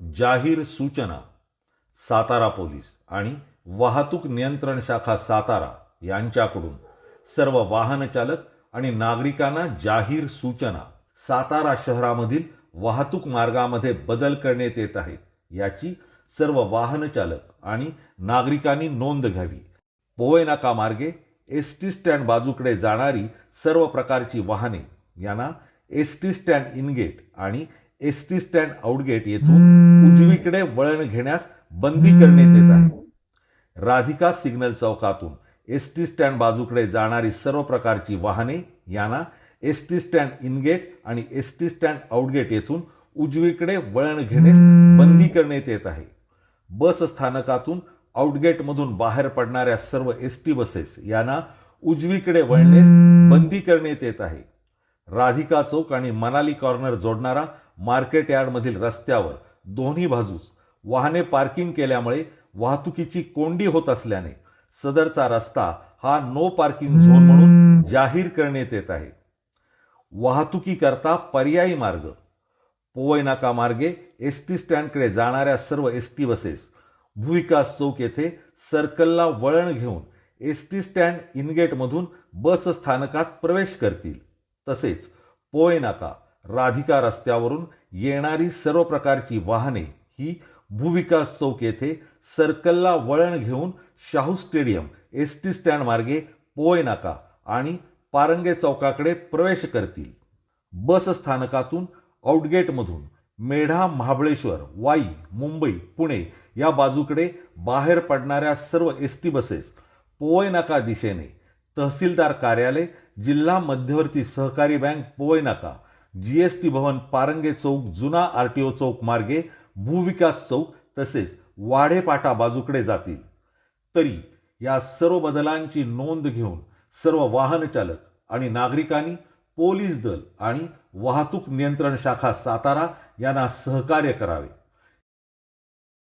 जाहीर सूचना सातारा पोलीस आणि वाहतूक नियंत्रण शाखा सातारा यांच्याकडून सर्व वाहनचालक आणि नागरिकांना जाहीर सूचना. सातारा शहरामधील वाहतूक मार्गामध्ये बदल करण्यात येत आहेत याची सर्व वाहनचालक आणि नागरिकांनी नोंद घ्यावी. पोवेनाका मार्गे एस टी स्टँड बाजूकडे जाणारी सर्व प्रकारची वाहने यांना S T stand in gate आणि S T stand out gate येथून उजवीकडे वळण घेण्यास बंदी करण्यात येत आहे. राधिका सिग्नल चौकातून एस टी स्टँड बाजूकडे जाणारी सर्व प्रकारची वाहने यांना S T stand in gate आणि S T stand out gate येथून उजवीकडे वळण घेण्यास बंदी करण्यात येत आहे. बस स्थानकातून आउटगेटमधून बाहेर पडणाऱ्या सर्व एस टी बसेस यांना उजवीकडे वळण्यास बंदी करण्यात येत आहे. राधिका चौक आणि मनाली कॉर्नर जोडणारा मार्केट यार्डमधील रस्त्यावर दोन्ही बाजूस वाहने पार्किंग केल्यामुळे वाहतुकीची कोंडी होत असल्याने सदरचा रस्ता हा नो पार्किंग झोन म्हणून जाहीर करण्यात येत आहे. वाहतुकीकरता पर्यायी मार्ग पोवईनाका मार्गे एस टी स्टँडकडे जाणाऱ्या सर्व एस टी बसेस भूविकास चौक येथे सर्कलला वळण घेऊन एस टी स्टँड इनगेटमधून बस स्थानकात प्रवेश करतील. तसेच पोय नाका राधिका रस्त्यावरून येणारी सर्व प्रकारची वाहने ही भूविकास चौक येथे सर्कलला वळण घेऊन Shahu stadium S T stand मार्गे पोय नाका आणि पारंगे चौकाकडे प्रवेश करतील. बस स्थानकातून आउटगेटमधून मेढा महाबळेश्वर वाई मुंबई पुणे या बाजूकडे बाहेर पडणाऱ्या सर्व एस टी बसेस पोवई नाका दिशेने तहसीलदार कार्यालय जिल्हा मध्यवर्ती सहकारी बँक पोवई नाका जीएसटी भवन पारंगे चौक जुना आरटीओ चौक मार्गे भूविकास चौक तसेच वाढेपाटा बाजूकडे जातील. तरी या सर्व बदलांची नोंद घेऊन सर्व वाहनचालक आणि नागरिकांनी पोलीस दल आणि वाहतूक नियंत्रण शाखा सातारा यांना सहकार्य करावे.